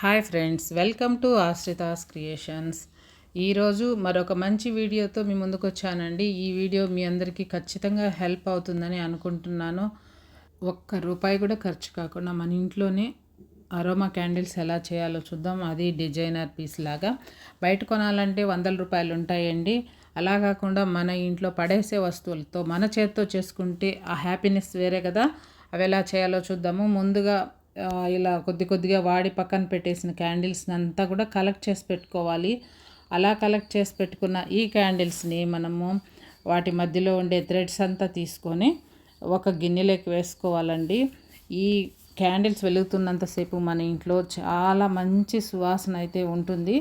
Hi friends welcome to Ashrita's creations. ఈరోజు మరొక మంచి వీడియోతో మీ ముందుకు వచ్చానండి ఈ వీడియో మీ అందరికీ ఖచ్చితంగా హెల్ప్ అవుతుందని అనుకుంటున్నాను. ఒక్క రూపాయి కూడా ఖర్చు కాకుండా మన ఇంట్లోనే అరోమా క్యాండిల్స్ ఎలా చేయాలో చూద్దాం. అది డిజైనర్ పీస్ లాగా. బయట కొనాలంటే వందల రూపాయలు ఉంటాయండి. అలా కాకుండా మన ఇంట్లో పడేసే వస్తువులతో మన చేత్తో చేసుకుంటే ఆ హ్యాపీనెస్ వేరే కదా. అవి ఎలా చేయాలో చూద్దాము. ముందుగా ఇలా కొద్ది కొద్దిగా వాడి పక్కన పెట్టేసిన క్యాండిల్స్ని అంతా కూడా కలెక్ట్ చేసి పెట్టుకోవాలి. అలా కలెక్ట్ చేసి పెట్టుకున్న ఈ క్యాండిల్స్ని మనము వాటి మధ్యలో ఉండే థ్రెడ్స్ అంతా తీసుకొని ఒక గిన్నెలోకి వేసుకోవాలండి. ఈ క్యాండిల్స్ వెలుగుతున్నంతసేపు మన ఇంట్లో చాలా మంచి సువాసన అయితే ఉంటుంది.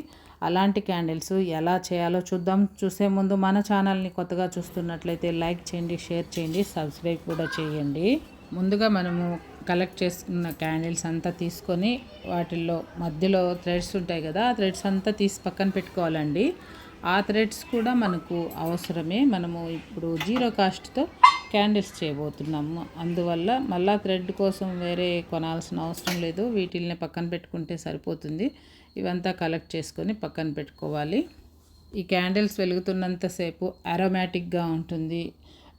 అలాంటి క్యాండిల్స్ ఎలా చేయాలో చూద్దాం. చూసే ముందు మన ఛానల్ని కొత్తగా చూస్తున్నట్లయితే లైక్ చేయండి షేర్ చేయండి సబ్స్క్రైబ్ కూడా చేయండి. ముందుగా మనము కలెక్ట్ చేసుకున్న క్యాండిల్స్ అంతా తీసుకొని వాటిల్లో మధ్యలో థ్రెడ్స్ ఉంటాయి కదా ఆ థ్రెడ్స్ అంతా తీసి పక్కన పెట్టుకోవాలండి. ఆ థ్రెడ్స్ కూడా మనకు అవసరమే. మనము ఇప్పుడు జీరో కాస్ట్తో క్యాండిల్స్ చేయబోతున్నాము. అందువల్ల మళ్ళా థ్రెడ్ కోసం వేరే కొనాల్సిన అవసరం లేదు. వీటిల్ని పక్కన పెట్టుకుంటే సరిపోతుంది. ఇవంతా కలెక్ట్ చేసుకొని పక్కన పెట్టుకోవాలి. ఈ క్యాండిల్స్ వెలుగుతున్నంతసేపు అరోమాటిక్గా ఉంటుంది.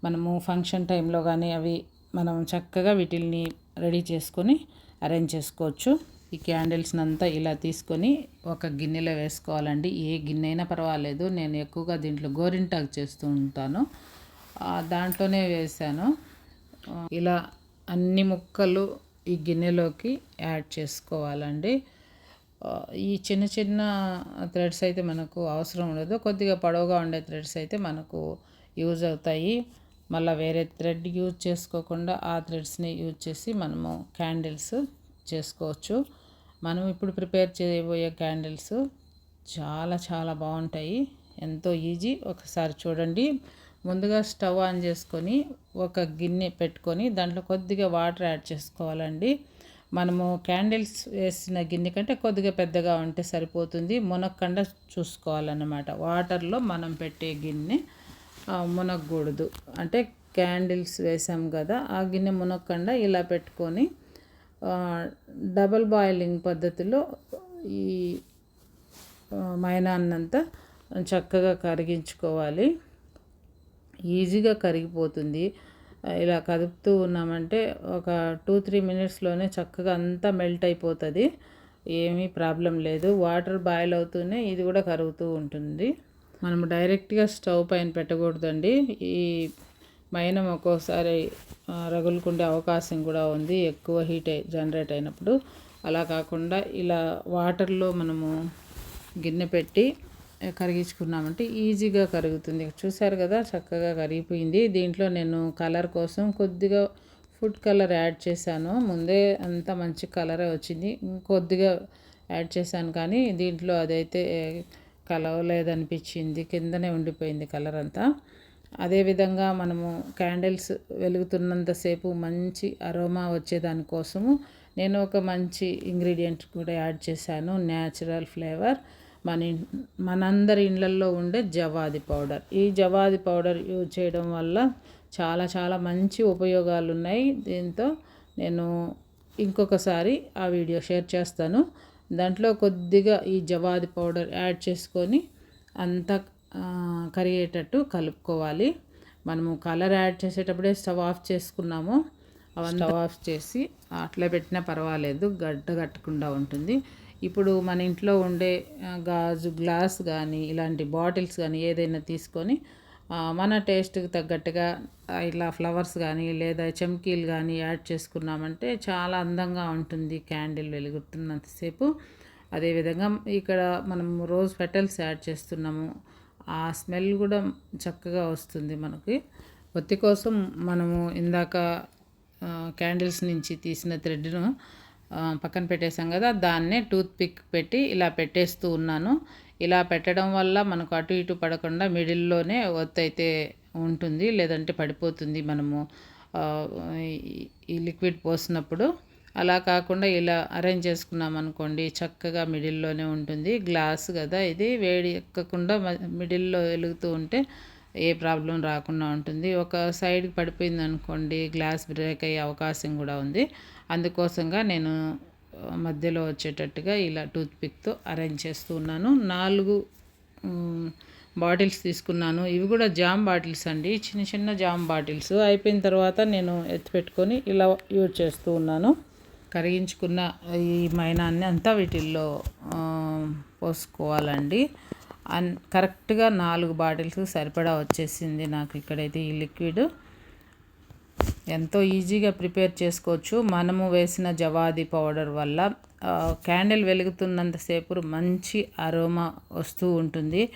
మనము ఫంక్షన్ టైంలో కానీ అవి మనం చక్కగా వీటిల్ని రెడీ చేసుకొని అరేంజ్ చేసుకోవచ్చు. ఈ క్యాండిల్స్ని అంతా ఇలా తీసుకొని ఒక గిన్నెలో వేసుకోవాలండి. ఏ గిన్నె అయినా పర్వాలేదు. నేను ఎక్కువగా దీంట్లో గోరింటాకు చేస్తూ ఉంటాను. దాంట్లోనే వేసాను. ఇలా అన్ని ముక్కలు ఈ గిన్నెలోకి యాడ్ చేసుకోవాలండి. ఈ చిన్న చిన్న థ్రెడ్స్ అయితే మనకు అవసరం ఉండదు. కొద్దిగా పొడవుగా ఉండే థ్రెడ్స్ అయితే మనకు యూజ్ అవుతాయి. మళ్ళీ వేరే థ్రెడ్ యూజ్ చేసుకోకుండా ఆ థ్రెడ్స్ని యూజ్ చేసి మనము క్యాండిల్స్ చేసుకోవచ్చు. మనం ఇప్పుడు ప్రిపేర్ చేయబోయే క్యాండిల్స్ చాలా చాలా బాగుంటాయి. ఎంతో ఈజీ ఒకసారి చూడండి. ముందుగా స్టవ్ ఆన్ చేసుకొని ఒక గిన్నె పెట్టుకొని దాంట్లో కొద్దిగా వాటర్ యాడ్ చేసుకోవాలండి. మనము క్యాండిల్స్ వేసిన గిన్నె కంటే కొద్దిగా పెద్దగా ఉంటే సరిపోతుంది. మునక్కండ చూసుకోవాలన్నమాట. వాటర్లో మనం పెట్టే గిన్నె మునగకూడదు. అంటే క్యాండిల్స్ వేసాం కదా ఆ గిన్నె మునక్కుండా ఇలా పెట్టుకొని డబల్ బాయిలింగ్ పద్ధతిలో ఈ మైనాన్నంతా చక్కగా కరిగించుకోవాలి. ఈజీగా కరిగిపోతుంది. ఇలా కదుపుతూ ఉన్నామంటే ఒక టూ త్రీ మినిట్స్లోనే చక్కగా అంతా మెల్ట్ అయిపోతుంది. ఏమీ ప్రాబ్లం లేదు. వాటర్ బాయిల్ అవుతూనే ఇది కూడా కరుగుతూ ఉంటుంది. మనం డైరెక్ట్గా స్టవ్ పైన పెట్టకూడదండి. ఈ మైనం ఒక్కోసారి రగులుకుండే అవకాశం కూడా ఉంది. ఎక్కువ హీట్ జనరేట్ అయినప్పుడు. అలా కాకుండా ఇలా వాటర్లో మనము గిన్నె పెట్టి కరిగించుకున్నామంటే ఈజీగా కరుగుతుంది. చూసారు కదా చక్కగా కరిగిపోయింది. దీంట్లో నేను కలర్ కోసం కొద్దిగా ఫుడ్ కలర్ యాడ్ చేశాను. ముందే అంత మంచి కలరే వచ్చింది. కొద్దిగా యాడ్ చేశాను కానీ దీంట్లో అదైతే కలవలేదనిపించింది కిందనే ఉండిపోయింది కలర్ అంతా. అదేవిధంగా మనము క్యాండిల్స్ వెలుగుతున్నంతసేపు మంచి అరోమా వచ్చేదానికోసము నేను ఒక మంచి ఇంగ్రీడియంట్ కూడా యాడ్ చేశాను న్యాచురల్ ఫ్లేవర్. మన మనందరి ఇళ్ళల్లో ఉండే జవాది పౌడర్. ఈ జవాది పౌడర్ యూజ్ చేయడం వల్ల చాలా చాలా మంచి ఉపయోగాలు ఉన్నాయి దీంతో నేను ఇంకొకసారి ఆ వీడియో షేర్ చేస్తాను. దాంట్లో కొద్దిగా ఈ జవాది పౌడర్ యాడ్ చేసుకొని అంతా కరిగేటట్టు కలుపుకోవాలి. మనము కలర్ యాడ్ చేసేటప్పుడే స్టవ్ ఆఫ్ చేసుకున్నాము. అవన్నీ స్టవ్ ఆఫ్ చేసి అట్లా పెట్టినా పర్వాలేదు గడ్డ కట్టకుండా ఉంటుంది. ఇప్పుడు మన ఇంట్లో ఉండే గాజు గ్లాస్ కానీ ఇలాంటి బాటిల్స్ కానీ ఏదైనా తీసుకొని మన టేస్ట్కి తగ్గట్టుగా ఇలా ఫ్లవర్స్ కానీ లేదా చమ్కీలు కానీ యాడ్ చేసుకున్నామంటే చాలా అందంగా ఉంటుంది క్యాండిల్ వెలుగుతున్నంతసేపు అదేవిధంగా ఇక్కడ మనం రోజ్ పెటల్స్ యాడ్ చేస్తున్నాము. ఆ స్మెల్ కూడా చక్కగా వస్తుంది మనకి. ఒత్తి కోసం మనము ఇందాక క్యాండిల్స్ నుంచి తీసిన థ్రెడ్ను పక్కన పెట్టేసాం కదా దాన్నే టూత్ పిక్ పెట్టి ఇలా పెట్టేస్తూ ఉన్నాను. ఇలా పెట్టడం వల్ల మనకు అటు ఇటు పడకుండా మిడిల్లోనే ఒత్తి అయితే ఉంటుంది లేదంటే పడిపోతుంది మనము. ఈ- లిక్విడ్ పోసినప్పుడు అలా కాకుండా ఇలా అరేంజ్ చేసుకున్నాం అనుకోండి చక్కగా మిడిల్లోనే ఉంటుంది. గ్లాస్ కదా ఇది వేడి ఎక్కకుండా మిడిల్లో వెలుగుతూ ఉంటే ఏ ప్రాబ్లం రాకుండా ఉంటుంది. ఒక సైడ్కి పడిపోయింది అనుకోండి గ్లాస్ బ్రేక్ అయ్యే అవకాశం కూడా ఉంది. అందుకోసంగా నేను మధ్యలో వచ్చేటట్టుగా ఇలా టూత్ పిక్తో అరేంజ్ చేస్తూ ఉన్నాను. నాలుగు బాటిల్స్ తీసుకున్నాను. ఇవి కూడా జామ్ బాటిల్స్ అండి. చిన్న చిన్న జామ్ బాటిల్స్. అయిపోయిన తర్వాత నేను ఎత్తిపెట్టుకొని ఇలా యూజ్ చేస్తూ ఉన్నాను. కరిగించుకున్న ఈ మైనాన్ని అంతా వీటిల్లో పోసుకోవాలండి. అన్ కరెక్ట్గా నాలుగు బాటిల్స్ సరిపడా వచ్చేసింది నాకు ఇక్కడైతే ఈ లిక్విడ్. ఎంతో ఈజీగా ప్రిపేర్ చేసుకోవచ్చు. మనము వేసిన జవాది పౌడర్ వల్ల క్యాండిల్ వెలుగుతున్నంతసేపు మంచి అరోమా వస్తూ ఉంటుంది.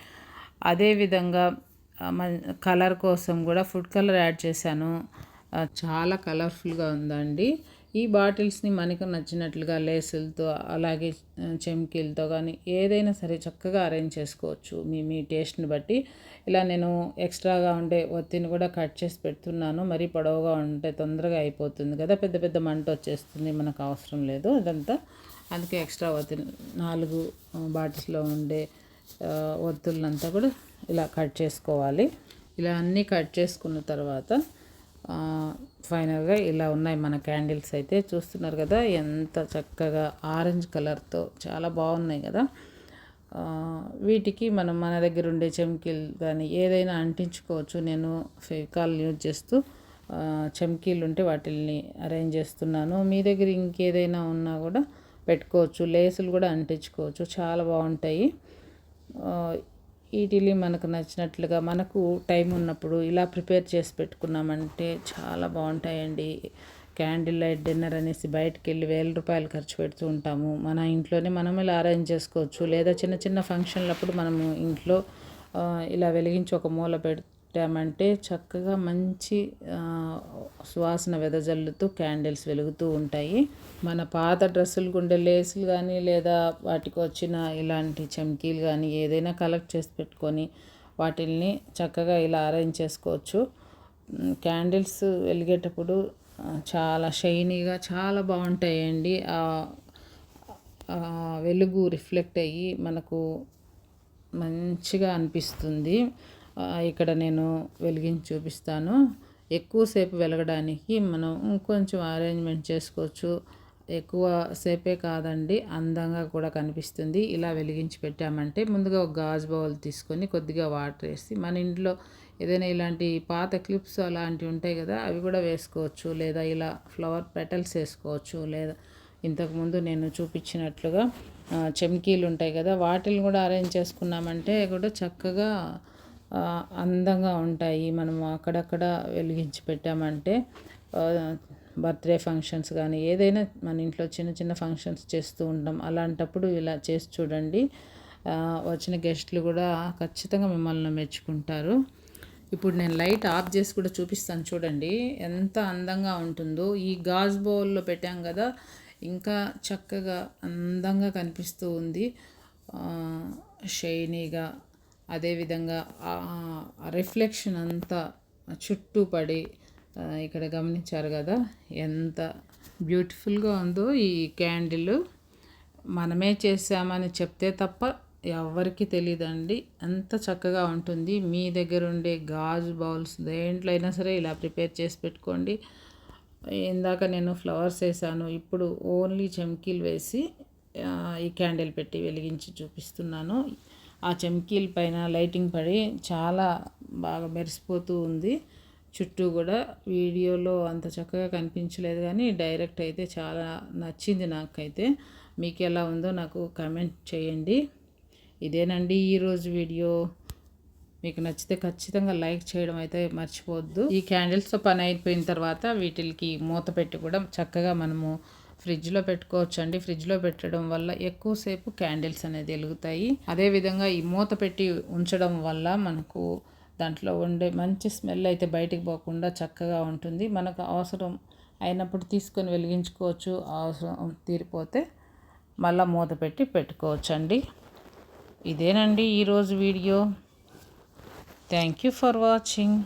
అదేవిధంగా కలర్ కోసం కూడా ఫుడ్ కలర్ యాడ్ చేశాను. చాలా కలర్ఫుల్గా ఉందండి. ఈ బాటిల్స్ని మనకు నచ్చినట్లుగా లేసులతో అలాగే చెమ్కీలతో కానీ ఏదైనా సరే చక్కగా అరేంజ్ చేసుకోవచ్చు. మీ మీ టేస్ట్ని బట్టి. ఇలా నేను ఎక్స్ట్రాగా ఉండే ఒత్తిని కూడా కట్ చేసి పెడుతున్నాను. మరీ పొడవుగా ఉంటే తొందరగా అయిపోతుంది కదా. పెద్ద పెద్ద మంట వచ్చేస్తుంది. మనకు అవసరం లేదు అదంతా. అందుకే ఎక్స్ట్రా ఒత్తి నాలుగు బాటిల్స్లో ఉండే ఒత్తులంతా కూడా ఇలా కట్ చేసుకోవాలి. ఇలా అన్నీ కట్ చేసుకున్న తర్వాత ఫైనల్గా ఇలా ఉన్నాయి మన క్యాండిల్స్ అయితే. చూస్తున్నారు కదా ఎంత చక్కగా ఆరెంజ్ కలర్తో చాలా బాగున్నాయి కదా. వీటికి మనం మన దగ్గర ఉండే చెమ్కీలు కానీ ఏదైనా అంటించుకోవచ్చు. నేను ఫెవికాల్ యూజ్ చేస్తూ చెమ్కీలు ఉంటే వాటిని అరేంజ్ చేస్తున్నాను. మీ దగ్గర ఇంకేదైనా ఉన్నా కూడా పెట్టుకోవచ్చు. లేసులు కూడా అంటించుకోవచ్చు. చాలా బాగుంటాయి. వీటిని మనకు నచ్చినట్లుగా మనకు టైం ఉన్నప్పుడు ఇలా ప్రిపేర్ చేసి పెట్టుకున్నామంటే చాలా బాగుంటాయండి. క్యాండిల్ లైట్ డిన్నర్ అనేసి బయటకు వెళ్ళి వేల రూపాయలు ఖర్చు పెడుతూ ఉంటాము. మన ఇంట్లోనే మనం ఇలా అరేంజ్ చేసుకోవచ్చు. లేదా చిన్న చిన్న ఫంక్షన్లప్పుడు మనము ఇంట్లో ఇలా వెలిగించి ఒక మూల పెడు పెట్టామంటే చక్కగా మంచి సువాసన వెదజల్లుతూ క్యాండిల్స్ వెలుగుతూ ఉంటాయి. మన పాత డ్రెస్సులు ఉండే లేసులు కానీ లేదా వాటికి వచ్చిన ఇలాంటి చమ్కీలు కానీ ఏదైనా కలెక్ట్ చేసి పెట్టుకొని వాటిల్ని చక్కగా ఇలా అరేంజ్ చేసుకోవచ్చు. క్యాండిల్స్ వెలిగేటప్పుడు చాలా షైనీగా చాలా బాగుంటాయండి. వెలుగు రిఫ్లెక్ట్ అయ్యి మనకు మంచిగా అనిపిస్తుంది. ఇక్కడ నేను వెలిగించి చూపిస్తాను. ఎక్కువసేపు వెలగడానికి మనం ఇంకొంచెం అరేంజ్మెంట్ చేసుకోవచ్చు. ఎక్కువ సేపే కాదండి అందంగా కూడా కనిపిస్తుంది. ఇలా వెలిగించి పెట్టామంటే ముందుగా ఒక గాజు బౌల్ తీసుకొని కొద్దిగా వాటర్ వేసి మన ఇంట్లో ఏదైనా ఇలాంటి పాత క్లిప్స్ అలాంటివి ఉంటాయి కదా అవి కూడా వేసుకోవచ్చు. లేదా ఇలా ఫ్లవర్ పెటల్స్ వేసుకోవచ్చు. లేదా ఇంతకుముందు నేను చూపించినట్లుగా చెమ్కీలు ఉంటాయి కదా వాటిని కూడా అరేంజ్ చేసుకున్నామంటే కూడా చక్కగా అందంగా ఉంటాయి. మనము అక్కడక్కడ వెలిగించి పెట్టామంటే బర్త్డే ఫంక్షన్స్ కానీ ఏదైనా మన ఇంట్లో చిన్న చిన్న ఫంక్షన్స్ చేస్తూ ఉంటాం. అలాంటప్పుడు ఇలా చేసి చూడండి. వచ్చిన గెస్ట్లు కూడా ఖచ్చితంగా మిమ్మల్ని మెచ్చుకుంటారు. ఇప్పుడు నేను లైట్ ఆఫ్ చేసి కూడా చూపిస్తాను చూడండి. ఎంత అందంగా ఉంటుందో. ఈ గాజ్ బౌల్లో పెట్టాం కదా ఇంకా చక్కగా అందంగా కనిపిస్తూ ఉంది. షైనీగా అదేవిధంగా రిఫ్లెక్షన్ అంతా చుట్టూ పడి ఇక్కడ గమనించారు కదా ఎంత బ్యూటిఫుల్గా ఉందో ఈ క్యాండిల్. మనమే చేసామని చెప్తే తప్ప ఎవరికి తెలియదండి ఎంత చక్కగా ఉంటుంది. మీ దగ్గర ఉండే గాజు బౌల్స్ దేంట్లో అయినా సరే ఇలా ప్రిపేర్ చేసి పెట్టుకోండి. ఇందాక నేను ఫ్లవర్స్ వేసాను. ఇప్పుడు ఓన్లీ చెమ్కీలు వేసి ఈ క్యాండిల్ పెట్టి వెలిగించి చూపిస్తున్నాను. ఆ చమ్కీల పైన లైటింగ్ పడి చాలా బాగా మెరిసిపోతూ ఉంది. చుట్టూ కూడా వీడియోలో అంత చక్కగా కనిపించలేదు కానీ డైరెక్ట్ అయితే చాలా నచ్చింది నాకైతే. మీకు ఎలా ఉందో నాకు కమెంట్ చేయండి. ఇదేనండి ఈరోజు వీడియో. మీకు నచ్చితే ఖచ్చితంగా లైక్ చేయడం అయితే మర్చిపోవద్దు. ఈ క్యాండిల్స్తో పని అయిపోయిన తర్వాత వీటికి మూత పెట్టి కూడా చక్కగా మనము ఫ్రిడ్జ్లో పెట్టుకోవచ్చు అండి ఫ్రిడ్జ్లో పెట్టడం వల్ల ఎక్కువసేపు క్యాండిల్స్ అనేది వెలుగుతాయి. అదేవిధంగా ఈ మూత పెట్టి ఉంచడం వల్ల మనకు దాంట్లో ఉండే మంచి స్మెల్ అయితే బయటికి పోకుండా చక్కగా ఉంటుంది. మనకు అవసరం అయినప్పుడు తీసుకొని వెలిగించుకోవచ్చు. అవసరం తీరిపోతే మళ్ళీ మూత పెట్టి పెట్టుకోవచ్చు అండి ఇదేనండి ఈరోజు video. Thank you for watching.